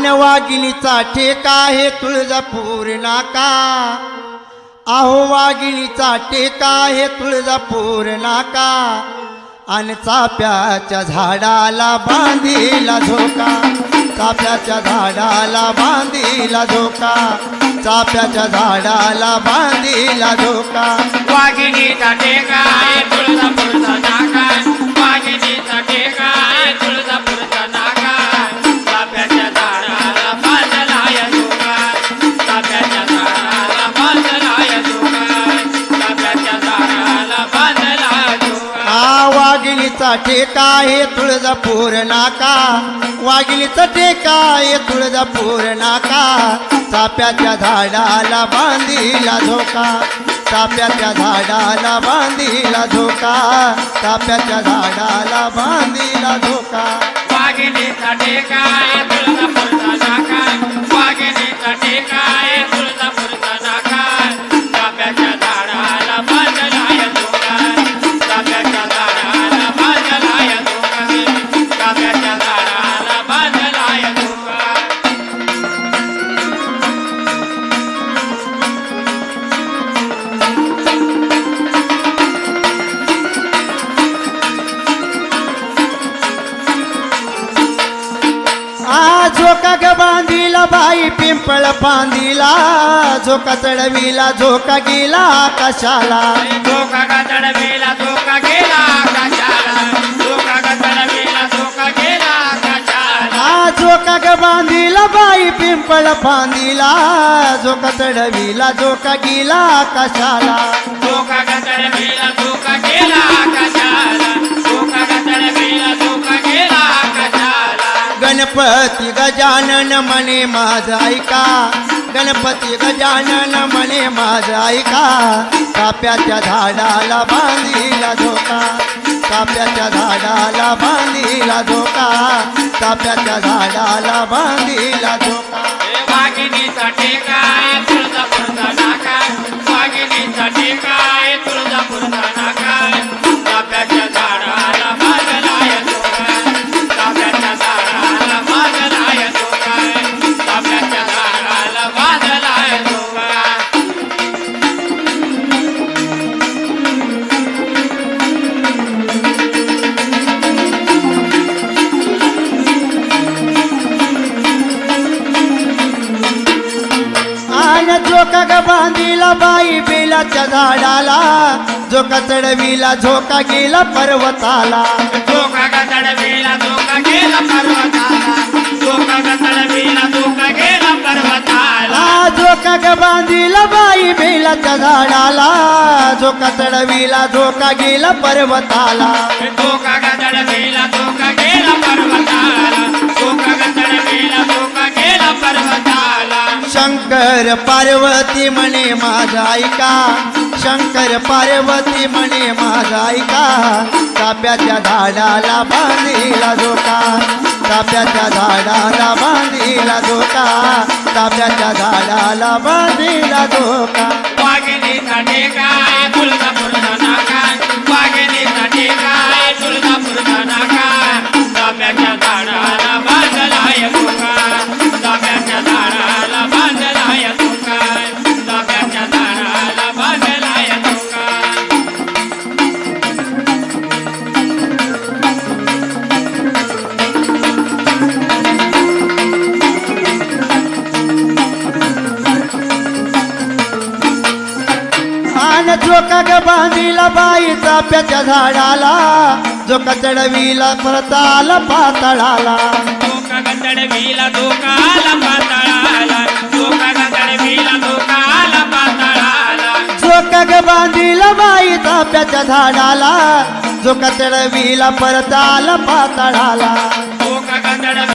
वाघिणीचा ठेका हे तुळजापूर नाका. अहो वाघिणीचा टेका हे तुळजापूर नाका. आणि चाप्याच्या झाडाला बांधीला झोका. चाप्याच्या झाडाला बांधीला झोका. चाप्याच्या झाडाला बांधीला झोका. वाघिणीचा टेका आहे वाघिलीचा ठेका हे तुळजापूर नाका. वाघिलीचा ठेका हे तुळजापूर नाका. चाप्याच्या झाडाला बांधीला झोका चाप्याच्या झाडाला बांधीला झोका चाप्याच्या झाडाला बांधीला झोका वाघिलीचा ठेका आहे तुळजापूरचा नाका. वाघिणीचा टेका तुळजापूरचा नाका. चाफ्याच्या ग बांधीला बाई पिंपळ बांधीला झोका चढविला झोका गेला आकाशाला धोका का तडवेला धोका गेला आकाशाला धोका का तडवेला धोका गेला आकाशाला आ झोका ग बांधीला बाई पिंपळ बांधीला झोका चढविला झोका गेला आकाशाला धोका का तडवेला धोका गेला आकाशाला गणपती गजानन म्हणे माझ ऐका. गणपती गजानन म्हणे माझ ऐका. काप्याच्या झाडाला बांधीला धोका. काप्याच्या झाडाला बांधीला धोका. काप्याच्या झाडाला बांधीला धोका. तुळजापूरचा नाका. वाघिणीचा झोका ग बांधीला बाई बेलाच्या झाडाला झोका चढविला झोका गेला पर्वताला. धोका का तडवेला धोका गेला पर्वताला. धोका का तडवेला धोका गेला पर्वताला. झोका ग बांधीला बाई बेलाच्या झाडाला झोका चढविला झोका गेला पर्वताला. धोका का तडवेला धोका गेला पर्वताला. शंकर पार्वती म्हणे माझा ऐका. शंकर पार्वती म्हणे माझा ऐका. चाप्याच्या झाडाला बांधीला धोका चाप्याच्या झाडाला बांधीला धोका चाप्याच्या झाडाला बांधीला झोका. वाघिणीचा टेका आहे तुळजापूरचा नाका. वाघिणीचा झाडा झोका ग बांधीला बाई चाप्याच्या झाडाला झोका चढविला परताला पातळाला. धोका गदडवीला धोका आला पाताळाला. धोका गदडवीला धोका आला पाताळाला. झोका ग बांधीला बाई चाप्याच्या झाडाला झोका चढविला परताला पातळाला. धोका